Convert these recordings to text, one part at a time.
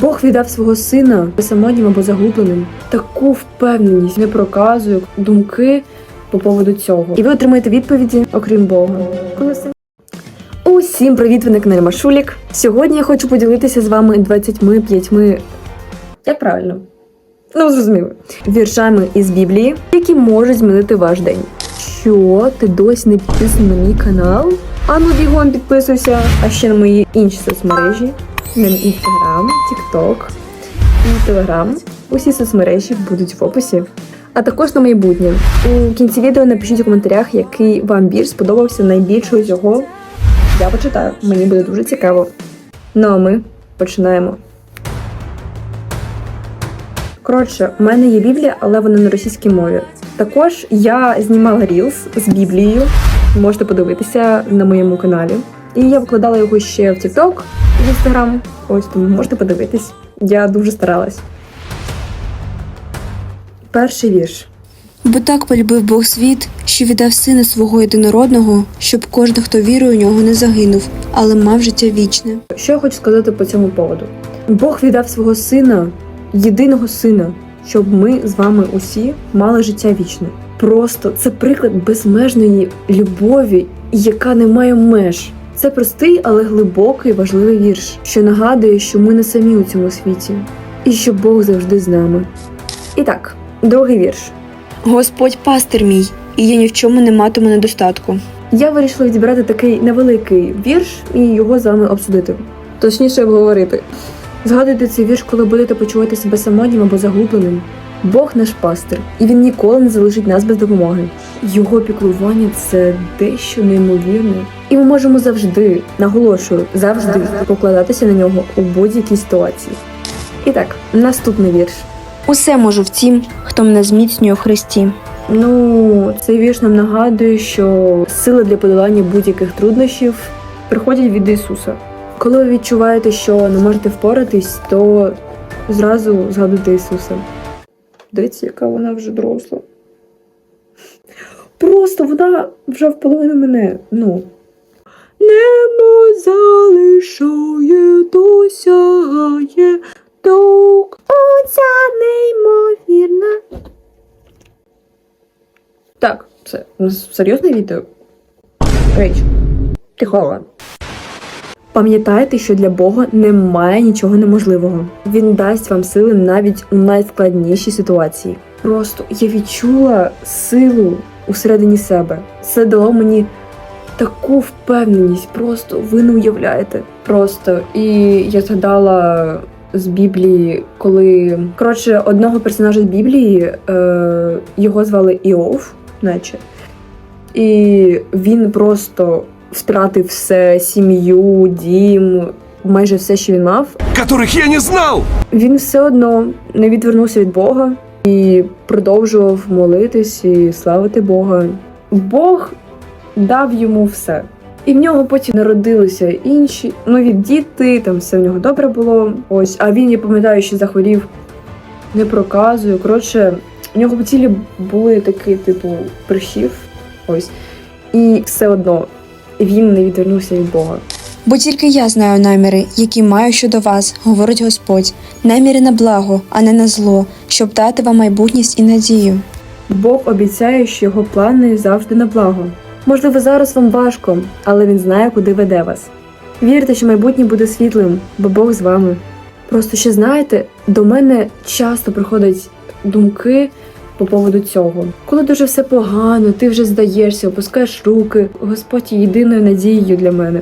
Бог віддав свого сина самотнім або загубленим. Таку впевненість не проказує думки по поводу цього. І ви отримаєте відповіді, окрім Бога. Усім привіт, ви на каналі Машулік. Сьогодні я хочу поділитися з вами 25, як правильно? Ну, зрозуміло. Віршами із Біблії, які можуть змінити ваш день. Що ти досі не підписаний на мій канал? А ну бігом підписуйся, а ще на мої інші соцмережі, інстаграм, тікток і телеграм. Усі соцмережі будуть в описі. А також на майбутнє. У кінці відео напишіть у коментарях, який вам більш сподобався найбільше усього. Я почитаю, мені буде дуже цікаво. Ну а ми починаємо. Коротше, в мене є Біблія, але вона на російській мові. Також я знімала рілс з Біблією. Можете подивитися на моєму каналі. І я викладала його ще в TikTok в Instagram. Ось тому можете подивитись. Я дуже старалась. Перший вірш. Бо так полюбив Бог світ, що віддав сина свого єдинородного, щоб кожен, хто вірує у нього, не загинув, але мав життя вічне. Що я хочу сказати по цьому поводу? Бог віддав свого сина, єдиного сина, щоб ми з вами усі мали життя вічне. Просто це приклад безмежної любові, яка не має меж. Це простий, але глибокий важливий вірш, що нагадує, що ми не самі у цьому світі, і що Бог завжди з нами. І так, другий вірш. Господь пастир мій, і я ні в чому не матиму недостатку. Я вирішила відібрати такий невеликий вірш і його з вами обсудити. Точніше обговорити. Згадуйте цей вірш, коли будете почувати себе самотнім або загубленим. Бог наш пастир, і він ніколи не залишить нас без допомоги. Його піклування це дещо неймовірне. І ми можемо завжди, наголошую, завжди покладатися на нього у будь-якій ситуації. І так, наступний вірш. Усе можу в тім, хто мене зміцнює у Христі. Ну, цей вірш нам нагадує, що сили для подолання будь-яких труднощів приходять від Ісуса. Коли ви відчуваєте, що не можете впоратись, то зразу згадуйте Ісуса. Дивіться, яка вона вже доросла. Просто вона вже в половину мене. Ну. Небо залишає, досягає дух. Оця неймовірна. Так, це серйозне відео. Рейч, тихо. Пам'ятайте, що для Бога немає нічого неможливого. Він дасть вам сили навіть у найскладнішій ситуації. Просто я відчула силу усередині себе. Це дало мені таку впевненість. Просто ви не уявляєте. Просто і я згадала з Біблії, коли коротше одного персонажа з Біблії е, його звали Іов, наче. І він просто втратив все, сім'ю, дім, майже все, що він мав. которых я не знал! Він все одно не відвернувся від Бога і продовжував молитись і славити Бога. Бог дав йому все. І в нього потім народилися інші нові діти, там все в нього добре було. Ось, а він, я пам'ятаю, що захворів, не проказую. Коротше, в нього по тілі були такі, типу, прищів. Ось. І все одно він не відвернувся від Бога. Бо тільки я знаю наміри, які маю щодо вас, говорить Господь, наміри на благо, а не на зло, щоб дати вам майбутність і надію. Бог обіцяє, що його плани завжди на благо. Можливо, зараз вам важко, але він знає, куди веде вас. Вірте, що майбутнє буде світлим, бо Бог з вами. Просто ще знаєте, до мене часто приходять думки по поводу цього. Коли дуже все погано, ти вже здаєшся, опускаєш руки. Господь є єдиною надією для мене.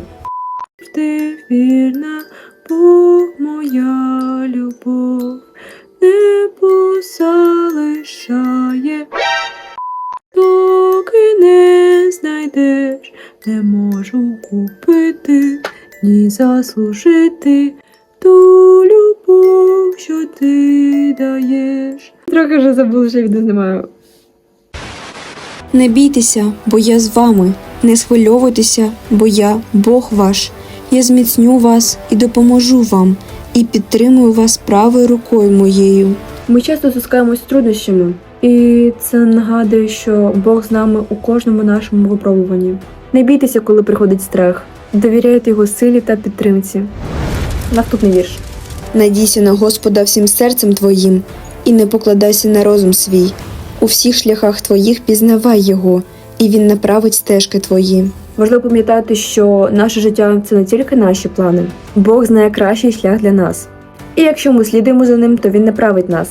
Ти вірна, Бог моя любов, небо залишає. Доки не знайдеш, не можу купити, ні заслужити ту любов, що ти даєш. Трохи вже забула, що відео знімаю. Не бійтеся, бо я з вами. Не схвильовуйтеся, бо я Бог ваш. Я зміцню вас і допоможу вам, і підтримую вас правою рукою моєю. Ми часто стискаємось з труднощами, і це нагадує, що Бог з нами у кожному нашому випробуванні. Не бійтеся, коли приходить страх. Довіряйте його силі та підтримці. Наступний вірш. Надійся на Господа всім серцем твоїм, і не покладайся на розум свій. У всіх шляхах твоїх пізнавай Його, і Він направить стежки твої. Важливо пам'ятати, що наше життя це не тільки наші плани. Бог знає кращий шлях для нас. І якщо ми слідуємо за ним, то він направить нас.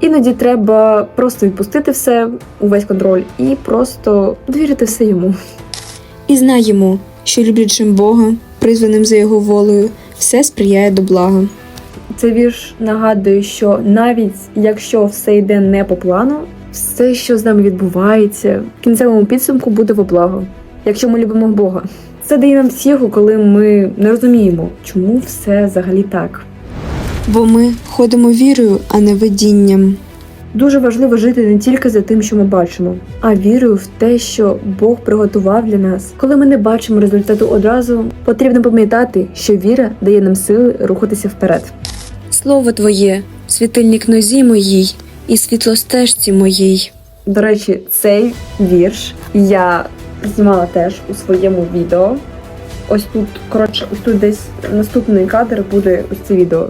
Іноді треба просто відпустити все, увесь контроль, і просто довірити все йому. І знаємо, що люблячим Бога, призваним за Його волею, все сприяє до блага. Цей вірш нагадує, що навіть якщо все йде не по плану, все, що з нами відбувається, в кінцевому підсумку буде во благо, якщо ми любимо Бога. Це дає нам сілу, коли ми не розуміємо, чому все взагалі так. Бо ми ходимо вірою, а не видінням. Дуже важливо жити не тільки за тим, що ми бачимо, а вірою в те, що Бог приготував для нас. Коли ми не бачимо результату одразу, потрібно пам'ятати, що віра дає нам сили рухатися вперед. Слово Твоє, світильник нозі моїй і світлостежці моїй. До речі, цей вірш я знімала теж у своєму відео. Ось тут, коротше, ось тут десь наступний кадр буде ось це відео.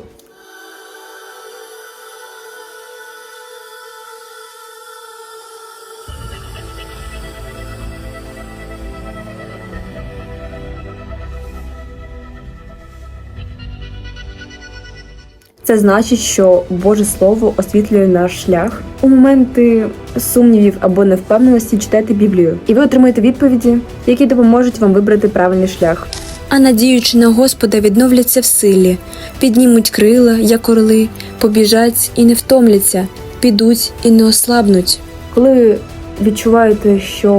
Це значить, що Боже Слово освітлює наш шлях. У моменти сумнівів або невпевненості читайте Біблію, і ви отримаєте відповіді, які допоможуть вам вибрати правильний шлях. А надіючи на Господа, відновляться в силі, піднімуть крила, як орли, побіжать і не втомляться, підуть і не ослабнуть. Коли ви відчуваєте, що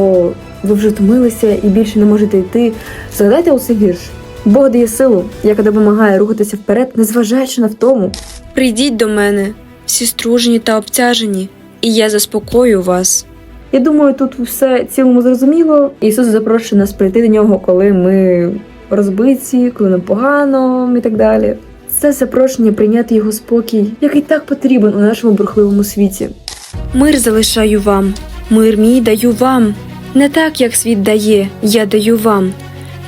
ви вже втомилися і більше не можете йти, згадайте у цей вірш. Бог дає силу, яка допомагає рухатися вперед, незважаючи на втому. Прийдіть до мене, всі стружені та обтяжені, і я заспокою вас. Я думаю, тут все цілому зрозуміло. Ісус запрошує нас прийти до нього, коли ми розбиті, коли нам погано і так далі. Це запрошення прийняти його спокій, який так потрібен у нашому бурхливому світі. Мир залишаю вам, мир мій даю вам. Не так, як світ дає, я даю вам.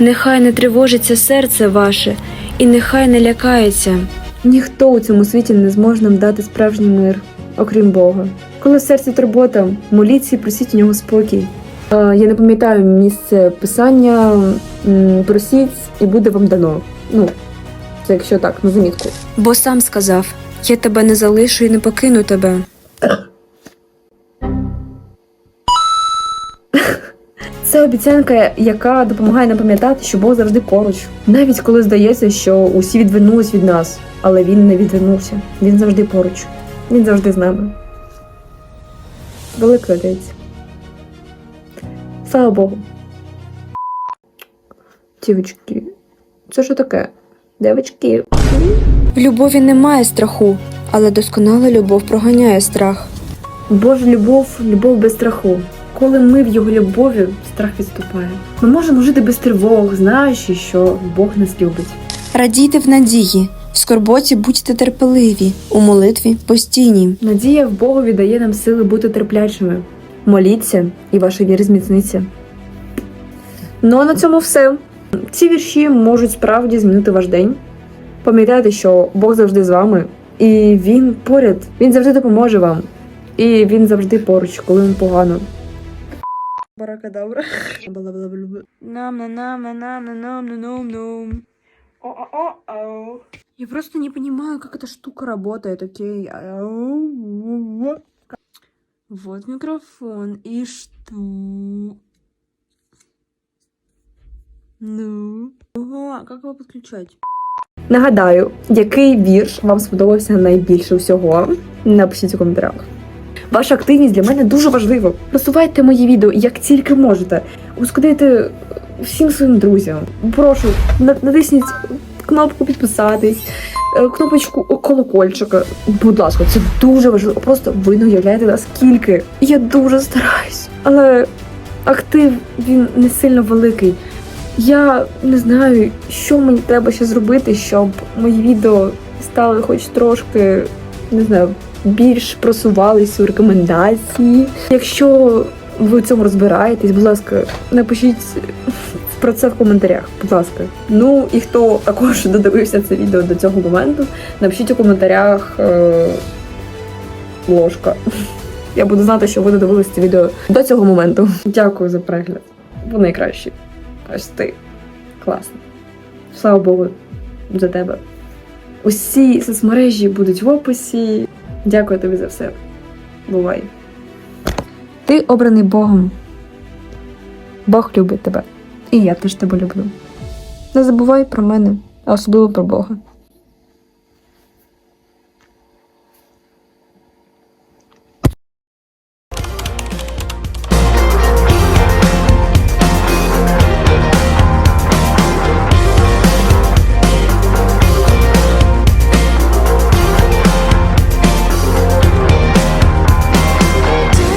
Нехай не тривожиться серце ваше, і нехай не лякається. Ніхто у цьому світі не зможе нам дати справжній мир, окрім Бога. Коли в серці турбота, моліться і просіть у нього спокій. Я не пам'ятаю місце писання, просіть і буде вам дано. Ну, це якщо так, на замітку. Бо сам сказав: Я тебе не залишу і не покину тебе. Це обіцянка, яка допомагає нам пам'ятати, що Бог завжди поруч. Навіть коли здається, що усі відвернулись від нас, але він не відвернувся. Він завжди поруч. Він завжди з нами. Велика дається. Слава Богу. Дівчатки, це що таке? Девочки. В любові немає страху, але досконала любов проганяє страх. Божа любов, любов без страху. Коли ми в його любові, страх відступає. Ми можемо жити без тривог, знаючи, що Бог нас любить. Радійте в надії, в скорботі будьте терпеливі, у молитві постійні. Надія в Богові дає нам сили бути терплячими. Моліться, і ваша віра зміцниться. Ну а на цьому все. Ці вірші можуть справді змінити ваш день. Пам'ятайте, що Бог завжди з вами, і Він поряд, Він завжди допоможе вам. І він завжди поруч, коли вам погано. Баракадабра. Нам на нам на нам на нам на нам нам. Я просто не понимаю, как эта штука работает, окей? Вот микрофон. И что? Ну? Ага, как его подключать? Нагадаю, який вірш вам сподобався найбільше всього. Напишіть у коментарях. Ваша активність для мене дуже важлива. Просувайте мої відео як тільки можете. Ускодуйте всім своїм друзям. Прошу, на- натисніть кнопку підписатись, е, кнопочку колокольчика. Будь ласка, це дуже важливо. Просто ви не уявляєте наскільки. Я дуже стараюсь. Але актив він не сильно великий. Я не знаю, що мені треба ще зробити, щоб мої відео стали хоч трошки, не знаю, більш просувались у рекомендації. Якщо ви в цьому розбираєтесь, будь ласка, напишіть про це в коментарях, будь ласка. Ну і хто також додивився це відео до цього моменту, напишіть у коментарях е, ложка. Я буду знати, що ви додивилися це відео до цього моменту. Дякую за перегляд. Ви найкращі. Ось ти. Класно. Слава Богу, за тебе. Усі соцмережі будуть в описі. Дякую тобі за все. Бувай. Ти обраний Богом. Бог любить тебе. І я теж тебе люблю. Не забувай про мене, а особливо про Бога.